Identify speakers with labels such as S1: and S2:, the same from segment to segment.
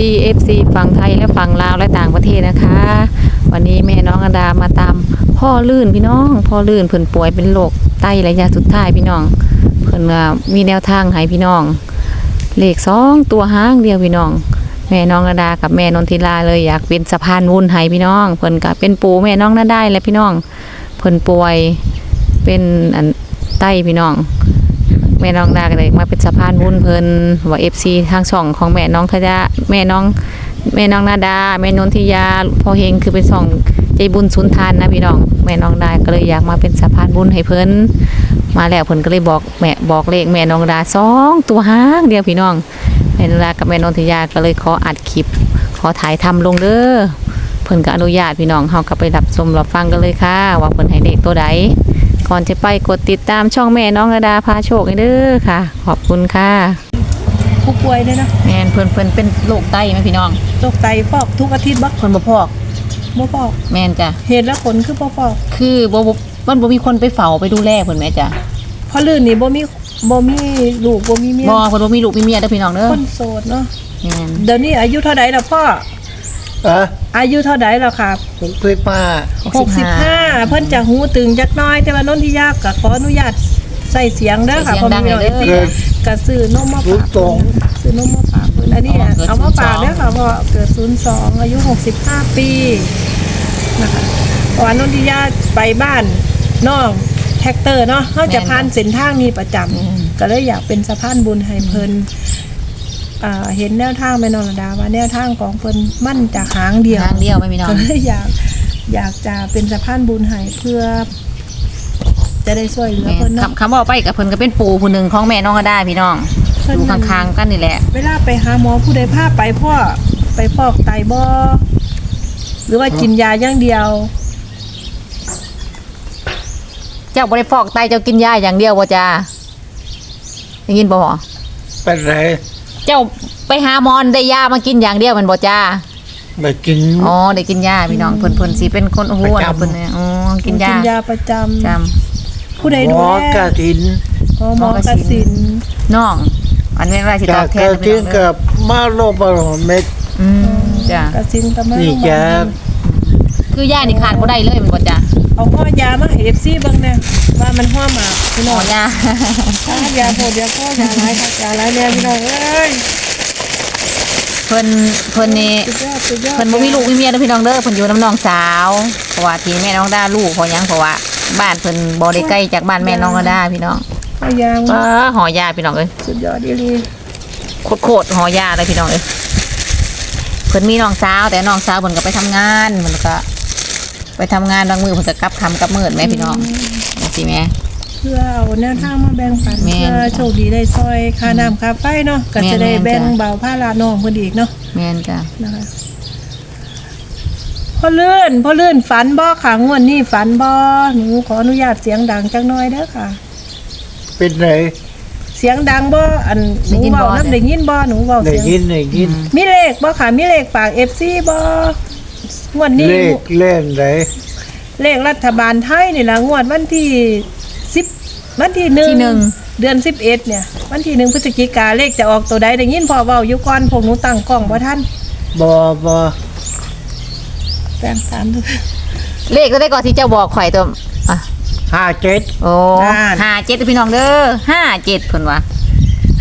S1: ดี FC ฝั่งไทยและฝั่งลาวและต่างประเทศนะคะ วันนี้แม่น้องอดามาตาม พ่อลื่นพี่น้อง พ่อลื่นเพิ่นป่วยเป็นโรคไตระยะสุดท้ายพี่น้อง เพิ่นมีแนวทางให้พี่น้องเลขสองตัวห้างเดียวพี่น้อง แม่น้องนาดากับแม่นนทิลาเลยอยากเป็นสะพานวุ้นให้พี่น้อง เพิ่นก็เป็นปูแม่น้องนาได้และพี่น้อง เพิ่นป่วยเป็นอันไตพี่น้อง แม่น้องดาก็เลยมาเป็นสะพานบุญเพิ่นว่า FC ทางช่องของแม่น้องทยาแม่น้องแม่น้องนาดา แม่นนทิยาพอเฮงคือเป็นช่องใจบุญสุนทานนะพี่น้อง แม่น้องดาก็เลยอยากมาเป็นสะพานบุญให้เพิ่นมาแล้วเพิ่นก็เลยบอกแม่บอกเลขแม่น้องดาสองตัวห้างเดียวพี่น้องแม่น้องดากับแม่นนทิยาก็เลยขออัดคลิป ขอถ่ายทำลงเด้อเพิ่นก็อนุญาตพี่น้องเฮาก็ไปรับชมรับฟังกันเลยค่ะ ว่าเพิ่นให้เลขตัวใด ก่อนจะไปกดติดตามช่องแม่น้องระดาพาโชคให้เด้อค่ะ ขอบคุณค่ะ
S2: ผู้ป่วยเนี่ยนะ
S1: แม่นเพิ่นเพิ่นเป็นโรคไตไหมพี่น้อง
S2: โรคไตฟอกทุกอาทิตย์บ่
S1: คนบ่พอก
S2: บ่ฟอก
S1: แม่นจ้ะ
S2: เหตุและผลคือบ่ฟอก
S1: คือบ่บ่มันบ่มีคนไปเฝ้าไปดูแลเพิ่นแม่จ้ะ
S2: เพราะลื่นนี่บ่มีบ่มีลูกบ่มีเมีย
S1: บ่เพิ่นบ่มีลูกมีเมียเด้อพี่น้องเด้อ
S2: คนโสดเนาะ
S1: แม่น
S2: เดี๋ยวนี้อายุเท่าใดแล้วพ่อ
S3: เอะ
S2: อายุเท่าใดแล้วครับ
S3: ผมคุยป้า
S2: 65 เพิ่นจะหูตึงจักหน้อย แต่ว่านนทิยาก็ขออนุญาตใส่เสียงเด้อค่ะ
S1: เสียงดัง
S2: พ่อ
S1: เลย
S2: แม่
S1: เด้อ
S2: ก็ซื้อนมมา
S3: รู้
S2: ฝาก
S3: ตรง
S2: ซื้อนมมาฝากเพิ่นอันนี้อะ
S1: อ๋อเกิด
S2: เอามาฝาก
S1: 02
S2: เด้อค่ะพ่อเกิด 02 อายุ 65 ปีนะคะเพราะว่านนทิยาไปบ้านน้องแท็กเตอร์เนาะเขาจะผ่านเส้นทางนี้ประจำก็เลยอยากเป็นสะพานบุญให้เพิ่น อ่าเห็นแนวทางแม่นองระดาว่าแนวทางของเพิ่นมั่นจะหางเดียว
S1: ทางเดียวไหมพี่น้อง
S2: ก็เลยอยากอยากจะเป็นสะพานบุญให้เพื่อ จะได้ช่วยเหลือ
S1: แม่น
S2: เพิ่นเนาะ
S1: คำคำว่าไปกับเพิ่นก็เป็นปู่ผู้หนึงของแม่น้องระดาพี่น้อง
S2: เพิ่น
S1: อยู่ข้างๆกันนี่แหละ
S2: เวลาไปหาหมอผู้ใดพาไปพ่อไปฟอกไตบ่หรือว่ากินยาอย่างเดียว
S1: เจ้าบ่ได้ฟอกไตเจ้ากินยาอย่างเดียวบ่จ้าได้ยินบ่
S3: เป็นไร
S1: เจ้าไปหาหมอนได้ยามากินอย่างเดียวแมันบ่จ้า
S3: ไปกิน
S1: อ๋อได้กินยาพี่น้องเพิ่นเพิ่นสิเป็นคนอ้วน
S3: ประจำ
S1: เพิ่นเนี่ยอ๋อกินยา
S2: กินยาประจำ
S1: จำ
S2: ผู้ใด
S3: หม
S2: ดู
S3: อ
S2: แล
S3: กระถิน
S2: อ๋อหมอกสิน
S1: น้อง อันนี้ว่าสิต
S3: จา
S1: อกบแท
S3: กระ
S1: น
S3: ถิน
S1: พี่น้องเด้อ
S3: กับมาโลบะเม็ด
S1: อืมจ้ะ
S2: กสินก็มา
S3: นี่
S2: โรงพยา
S3: จะ
S2: บาล
S1: คือยานี่ขาดบ่ได้เลยแมันบ่จ้ะ
S2: เอาห่อยามาให้ FC เบิ่งแน่ว่ามันห่อหมาก พี่น้
S1: อ๋
S2: อ
S1: องยา
S2: ยาโพดยาพ่อยาหลายครับยาหลายแน่พี่น้องเอ้ย
S1: เพิ่นเพิ่นนี่
S2: สุดยอดสุดยอด
S1: เพิ่นบ่มีลูกมีเมียเด้อพี่น้องเด้อเพิ่นอยู่น้ำน้องสาวเพราะว่าที่แม่น้องดาลูกเพราะหยังเพราะว่าบ้านเพิ่นบ่ได้ใกล้จากบ้านแม่น้องก็ได้พี่น้อง
S2: เอายาง
S1: ป้าหอยาพี่น้องเอ้ย
S2: สุดยอดดีลี
S1: โคตรๆหอยาเลยพี่น้องเอ้ยเพิ่นมีน้องสาวแต่น้องสาวเพิ่นก็ไปทำงานเพิ่นก็ ไปทำงานบางมือเพิ่นก็กลับค่ำกลับมืดแม่พี่น้องจังซี่แม่
S2: เพื่อเอาแนวทางมาแบ่งปัน
S1: แม่น
S2: เพื่อโชคดีได้ซอยค่าน้ำค่าไฟเนาะก็จะได้
S1: แม่นๆ
S2: แบ่ง
S1: จ้ะ
S2: เบาภาระน้องเพิ่นอีกเนาะ
S1: แม่นจ้ะ
S2: นะคะพ่อเลื่อนพ่อเลื่อนฝันบ่ขังวันนี้ฝันบ่หนูขออนุญาตเสียงดังจังน้อยเด้อค่ะ
S3: เป็นไร
S2: เสียงดังบ่อันหนูเว้านํได้ยินบ่หนูเว้า
S3: ได้
S2: เสียง
S3: ยินได้ยิน
S2: มีเลขบ่ค่ะมีเลขฝาก FC บ่งวดนี้
S3: เลขเล่นไร
S2: เลขรัฐบาลไทยนี่ล่ะงวดวันที่10 วันที่หนึ่ง
S1: ที่หนึ่ง
S2: เดือน11เนี่ย วันที่หนึ่งพฤศจิกาเลขจะออกตัวใดได้ยินพ่อเว้าอยู่ก่อนพวกหนูตั้งกล้องบ่ทัน
S3: บอบอ
S2: แปลงตามดู
S1: เลขก็ได้ก่อนที่เจ้าบอกข่อยตัวอะ
S3: ห้าเจ็ด
S1: โอ้ห้าเจ็ดพี่น้องเด้อห้าเจ็ดเพิ่นว่า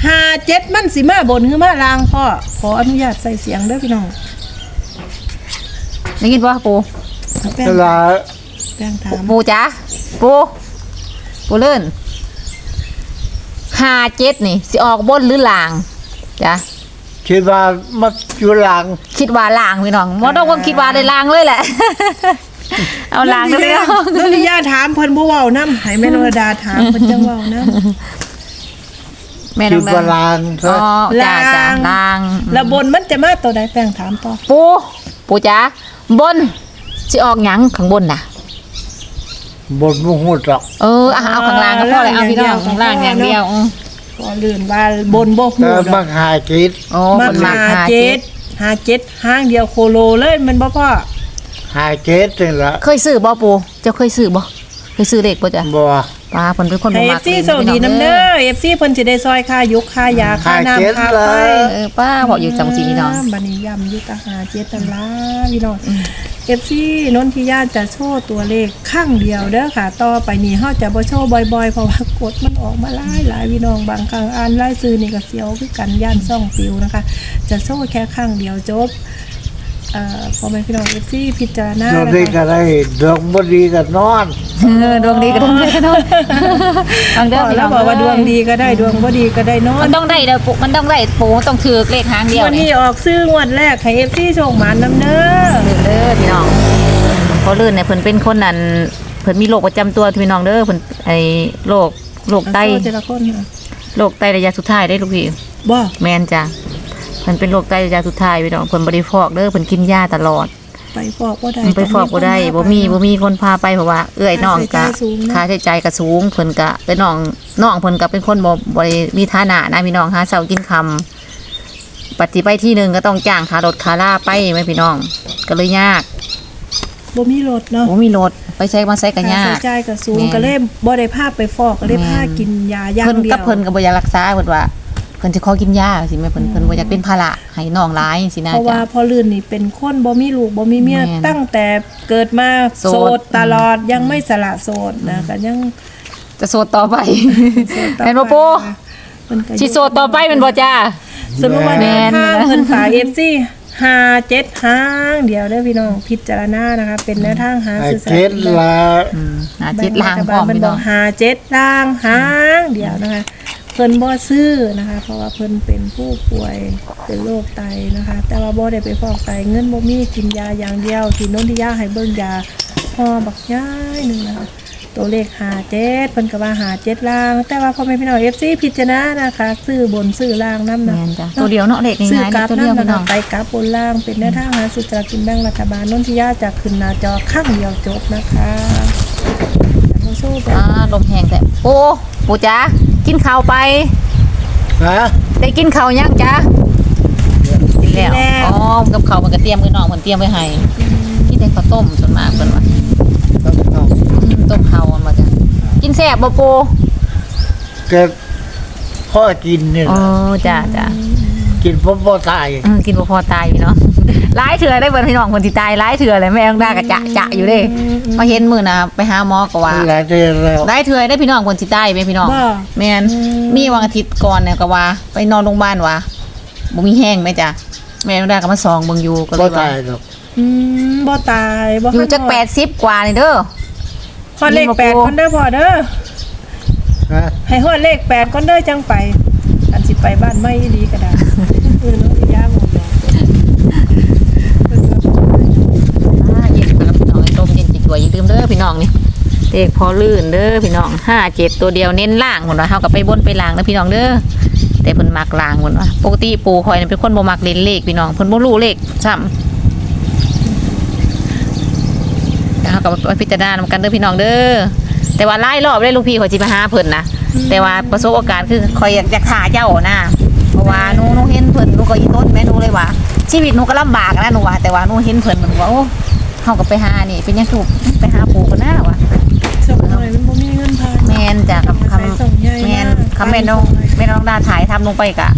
S2: ห้าเจ็ดมันสิมาบนคือมาลางพ่อขออนุญาตใส่เสียงเด้อพี่น้อง
S1: ได้ยินบ่ปู
S2: แป้ง
S3: เวลา
S2: แป้งถาม
S1: ปูจ๋าปูปูเลื่น ห้าเจ็ดนี่สิออกบนหรือล่างจ้ะ
S3: คิดว่ามักอยู่หลัง
S1: คิดว่าล่างพี่น้องบ่ต้องว่าคิดว่าได้ล่างเลยแหละ เอาล่างเด้อพี่น้อง
S2: นนทิยาถามเพิ่นบ่เว้านำให้แม่นรดาถามเพิ่นจังเว้านํ
S1: แม่น้
S3: คิ
S1: อ
S3: ด
S1: ง
S3: ว่า
S1: ดา
S3: ลาง
S1: อ๋
S3: ซะ
S1: อจ้าจ้าล่าง
S2: แล้วบนมันจะมาตัวใดแป้งถามต่อ
S1: ปูปูจ๋าบนสิออกหยังข้างบนน่ะ
S3: บนมุหูดอก
S1: เอออะเอาข้างล่างก็พอเลยเอาพี่น้องข้างล่างอย่างเดียวอือ
S2: ก็ลื่นว่าบนบ่ฮู้
S3: แต่
S2: ด
S3: มั
S2: อก
S3: กหาเจ็ด
S1: โอ้
S2: มา
S1: คนมาก
S2: หา
S1: หา
S2: เจ็
S1: เจ็
S2: ด
S1: ด
S2: หาเจ็ดห้างเดียวโคโลเลยมันบ่พ่อ
S3: หาเจ็ดนี่ละ
S1: เคยซื้อบ่ปูเจ้าเคยซื้อบ่เคยซื้อเลขบ่จ้ะ
S3: บอ
S1: บป้าเพิ่นเป็นคน
S2: ให้
S1: บ่
S2: เอ
S1: มั
S2: ฟ
S1: ก
S2: ซี
S1: เล่น
S2: โชคดีน้ำเด้อเอฟซีเพิ่นจะได้ซอยค่ายุคค่ายาค่าน้ำค่าไฟ
S1: เออป้าบอกอยู่จังสีพี่น้อง
S2: บัดนี้ย่ำอยุตหาเจ็ดตันล้าพี่น้อง เอฟซีนนทิยาจะโชว์ตัวเลขข้างเดียวเด้อค่ะ ต่อไปนี้เฮาจะบ่โชว์บ่อยๆ เพราะว่ากดมันออกมาหลายหลายพี่น้องบางครั้งอ่านรายซื้อนี่ก็เสียวคือกันย่านซ่องปิวนะคะ จะโชว์แค่ข้างเดียวจบเอ่อพอแม่พี่น้องเอฟซีพิจารณา
S3: เรา
S2: นะ
S3: ดีก็ได้ดอกบดีก็นอน
S1: เออดวงดีก็ต้องได้เนาะฟังเด้อ
S2: พ่อ
S1: พี่น้
S2: แล้
S1: อ
S2: ว
S1: ง
S2: บอกว่าดวงดีก็ได้ดวงบ่ดีก็ได้นอน
S1: มันต้องได้เด้อปุ๊มันต้องได้ปูมันต้องถือเลขหางเดียว
S2: วัน
S1: นี่
S2: นี้ออกซื้องวดแรกให้เอฟซีโชคหมานน้ำเด้อ
S1: เด้อพี่น้องเพราะลื่นเนี่ยเพิ่นเป็นคนนั้นเพิ่นมีโรคประจำตัวพี่น้องเด้อเพิ่นไอ้โรคโรคไต
S2: เอาโชว์ทีละคนค่ะ
S1: โรคไตระยะสุดท้ายได้ลูกพี่
S2: บ่
S1: แม่นจ้ะเพิ่นเป็นโรคไตระยะสุดท้ายพี่น้องเพิ่นบ่ได้ฟอกเด้อเพิ่นกินยาตลอด
S2: ไปฟอกบ่ได้
S1: มันไปฟอกบ่ได้บ่มีบ่มีคนพาไปเพราะว่า เอื้อยน้องก็
S2: ค่าใช้จ่ายสูงเนอะ
S1: ค่าใช้จ่ายก็สูงเพิ่นก็เอ้อยน้องน้องเพิ่นก็เป็นคนบ่บ่ได้มีฐานะนะพี่น้องหาเช้ากินค่ำปฏิไปที่หนึงก็ต้องจ้างค่ารถค่าลาไปแม่พี่น้อง ก็เลยยาก
S2: บ่มีรถเนาะ
S1: บ่มีรถไปใช้มาใช้ก็ยา
S2: ค่ากใช้จ่ายก็สูง
S1: แม่น
S2: ก็เลยบ่ได้พาไปฟอกก็เลย
S1: แม่น
S2: พากินยาอย่าง
S1: เพิ่น
S2: เดีย
S1: กับ
S2: ว
S1: เพิ่นก็บ่อยากรักษาเพิ่นว่าเพิ่นสิขอกินยาสิแม่เพิ่นเพิ่นบ่อยากเป็นภาระให้น้องหลายสินะ
S2: เพราะว่า
S1: จ้ะ
S2: พอลื่นนี่เป็นคนบ่มีลูกบ่มีเมีย
S1: แม่น
S2: ตั้งแต่เกิดมา
S1: โส
S2: โส
S1: ด
S2: ดตลอดยังไม่สละโสดนะก็ยัง
S1: จะโสดต่อไป
S2: โสดต่อ
S1: แม่นบ่ปู
S2: เพิ่นก็อยู่
S1: สิโสดต่อไปแม่นบ่จ้า
S2: สรุปว่า
S1: แม่
S2: แนวนทาง
S1: นะ
S2: เพิ่นฝาก FC ห้าเจ็ดห้างเดียวเด้อพี่น้องพิจารณานะคะ เป็นแนวทางหา
S3: ไอ้
S2: สื่อสาร
S3: เจ็ดละ
S1: อืมหาเจ็ดล้างพร้อม
S2: เพิ่น
S1: พี่
S2: บ
S1: น้
S2: อ
S1: อกง
S2: หาเจ็ดล่างหางเดียวนะคะ เพิ่นบ่ซื้อนะคะ เพราะว่าเพิ่นเป็นผู้ป่วยเป็นโรคไตนะคะ แต่ว่าบ่ได้ไปฟอกไตเงินบ่มีกินยาอย่างเดียวที่โนนที่ยาให้เบิ่งยาห่อบักย้ายหนึงนะคะตัวเลขหาเจ็ดเพิ่นก็ว่าหาเจ็ดล่าง แต่ว่าพ่อแม่พี่น้อง FC พิจารณานะคะซื้อบนซื้อล่างนํนะ
S1: แม่นจ้ะตัวเดียวเนาะเลข
S2: ซื้อ
S1: ง่ายๆ
S2: ก
S1: เนาะ
S2: ราฟ
S1: ตัวเดียว
S2: นั่น
S1: พี่น้
S2: นะ
S1: อง
S2: ไปกราฟบนล่างเป็นแนวทางหาสุจรกินแบ่งรัฐบาลนนทิยาจะขึ้นหน้าจอข้างเดียวจบนะคะแต่โซ่ไป
S1: อ่าลมแห้งแต่โอ้ ปู่จ๋ากินข้าวไป
S3: ฮะ
S1: ได้กินข้าวยังจ้ากินแล้วอ๋อกับข้าวมันก็เตรียมไว้น้องเพิ่นเตรียมไว้ให้กินแต่ข้าวต้มส่วนมากเพิ่นว่า
S3: ต้องเอา
S1: อืมต้มข้าวมันมาจ้ะกินแซ่บบ่ปู
S3: เก็บพ่อกินเนี่ย
S1: อ๋อจ้าจ้า
S3: กินพ่อพ่อตาย
S1: เออกินบ่พอตายพี่น้อง หลายเถื่อได้เบิ่นพี่น้องเพิ่นสิตายหลายเถื่อเลยแม่ต้องด่าก็จะจะอยู่เด้มาเห็นมื้อน่ะไปหาหมอก็ว่า
S3: หลายเดือนแล้ว
S1: ได้เถื่อได้พี่น้องคนสิตายไหมพี่น้อง
S2: บ่
S1: แม่นมีวันอาทิตย์ก่อนเนี่ยก็ว่า ไปนอนโรงพยาบาลว่ะบ่มีแห้งไหมจ้ะแม่ได้ก็มาซองเบิ่งอยู่ก็เล
S3: พ่อย
S1: ว่า
S3: ตายหรอก
S2: อืมบ่ตายบ่
S1: อยู่จัก80 กว่านี่เด้อ
S2: พอเลข
S1: นี่บ่
S2: แปด
S1: ปู
S2: คนเด้อพอเด้อ
S3: ฮะ
S2: ให้ฮอดเลขแปดคนเด้อจังไปอันสิไปบ้านไม่ดีก็ได้เออเนาะที่ย่าหมดแล้วเพิ่นก็บอกว่า
S1: อ่าเย็นครับพี่น้องไอ้ต้มเย็นจิตวยอย่าลืมเด้อพี่น้องนี่ เด็กพอลื่นเด้อพี่น้อง57ตัวเดียวเน้นล่างพุ่นว่าเฮาก็ไปบนไปล่างเด้อพี่น้องเด้อแต่เพิ่นมักล่างพุ่นว่าปกติปู่ข่อยนี่เป็นคนบ่มักเล่นเลขพี่น้องเพิ่นบ่รู้เลขซ้ำแล้วเฮาก็ไปพิจารณานำกันเด้อพี่น้องเด้อแต่ว่าหลายรอบเลยลูกพี่ข่อยสิไปหาเพิ่นนะแต่ว่าประสบการณ์คือคอยอยากจะขาเจ้านะเพราะว่าหนูหนูเห็นเพิ่นหนูก็อีต้นแม่หนูเลยว่าชีวิตหนูก็ลำบากนะหนูว่าแต่ว่าหนูเห็นเพิ่นมันว่าโอ้เฮาก็ไปหานี่เป็นหยังถูกไปหาปู่กันหน้าว่ะ คำแม่น้องแม่น้องดาถ่ายทำลงไปกะ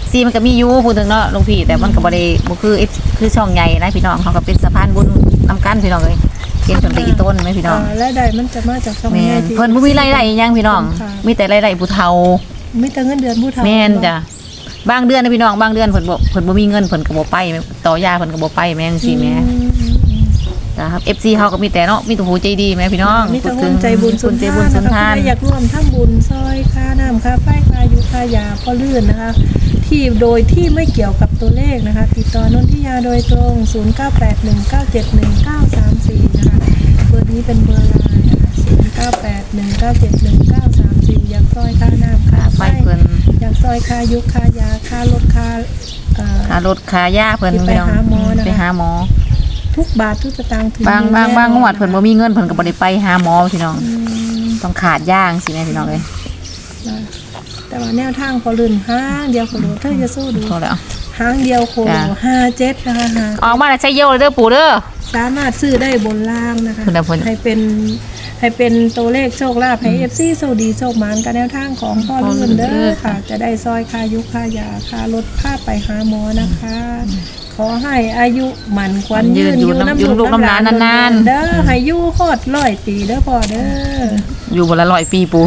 S1: FC มันก็มีอยู่พูดถึงเนาะหลวงพี่แต่มันก็บ่ได้บ่คือ F คือช่องใหญ่นะพี่น้องเขาก็เป็นสะพานบุญนำกันพี่น้องเอ้ยเห็นเพิ่นไปอีต้นไหมพี่น้อง
S2: อ่ารายได้มันจะมาจากช่อง
S1: แม่
S2: ใหญ่
S1: น
S2: ที่
S1: เพิ่นบ่มีรายได้อิหยังพี่น้อง
S2: ค่ะ
S1: มีแต่รายได้ผู้เฒ่า
S2: มีแต่เงินเดือนผู้เฒ่า
S1: แม่นจ้ะบางเดือนนะพี่น้องบางเดือนเพิ่นบ่เพิ่นบ่มีเงินเพิ่นก็บ่ไปต่อยาเพิ่นก็บ่ไปแม่จังซี่แม่
S2: อืมอืมอืม
S1: นะครับ FC เฮาก็มีแต่เนาะมีแต่หูใจดีแม่พี่น้อง
S2: มีแต่
S1: พู
S2: ค
S1: ด
S2: นใจบุญ
S1: คนใจบุญสุนทาน
S2: ใครอยากร่วมทำบุญซอยค่าน้ำค่าไฟค่ายุค่ายาพ่อลื่นนะคะ ที่โดยที่ไม่เกี่ยวกับตัวเลขนะคะ ติดต่อนนทิยาโดยตรง 0981971934 นะคะเบอร์นี้เป็นเบอร์ไลน์นะคะ0981971934 อยากซอยค่าน้ำค่าไฟ
S1: ไปเพิ่น
S2: อยากซอยค่ายุค่ายาค่ารถค่าเอ่อ
S1: ค่ารถค่ายาเพิ่น
S2: ที่ไป
S1: พี่น้อง
S2: หาหมอนะคะ
S1: ไปหาหมอ
S2: ทุกบาททุกสตางค์ถึง
S1: บางบางบางงวดเพิ่นบ่มีเงินเพิ่นก็บ่ได้ไปหาหมอพี่น้อง
S2: อืม
S1: ต้องขาดย่างสิแม่พี่น้องเอ้ย
S2: นะแต่ว่าแนวทางพอลื่นห้างเดียวโคโลเธอจะสู้ดู
S1: พอแล้ว
S2: ห้างเดียวโคโล
S1: จ้ะ
S2: ห้าเจ็ดนะคะหา
S1: ออกมาแล้วใช้เยอะเลยเด้อปู่เด้อ
S2: สามารถซื้อได้บนล่างนะคะ
S1: คุณน่ะเพิ่น
S2: ให้เป็น ให้เป็นตัวเลขโชคลาภให้เอฟซีโชคดีโชคหมานกันแนวทางของพ่อลื่นเด้อค่ะ จะได้ซอยค่ายุค่ายาค่ารถพาไปหาหมอนะคะ ขอให้อายุหมันควันยืน
S1: ยืนอยู่น้ำอยู่ลูกน้ำหลานนานๆ
S2: เด้อให้อยู่ฮอดร้อยปีเด้อพ่อเด้อ
S1: อยู่บนละร้อยปีปู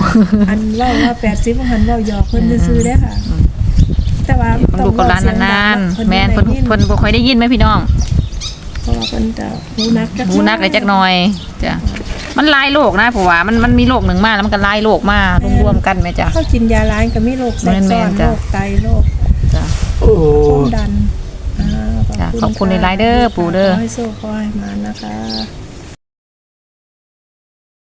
S2: อันเล่าว่าแปดสิบหันเล่าหยอกเพิ่นซื้อๆได้อค่ะแต่ว่า
S1: มันลูกกับร้านนานๆแม่นเพิ่นเพิ่นบ่ค่อยได้ยินไหมพี่น้อง
S2: เพราะว่าเพิ่นจะหูนักจัก
S1: หูนักเลยจักหน่อยจ้ะ มันหลายโรคนะเพราะว่ามันมันมีโรคหนึ่งมาแล้วมันก็หลายโรคมารวมๆกันแม่จ้ะ
S2: เขากินยาล้างก็มีโรคแทรกซ้อน
S1: แม่นๆ
S2: โร
S1: จ้ะ
S2: คไตโรค
S1: จ้ะ
S3: โอ้
S2: ความดันอ่า
S1: จ้ะขอบคุณหลายๆเด้อปู่เด้อ
S2: ขอให้โชคขอให้หมานนะคะ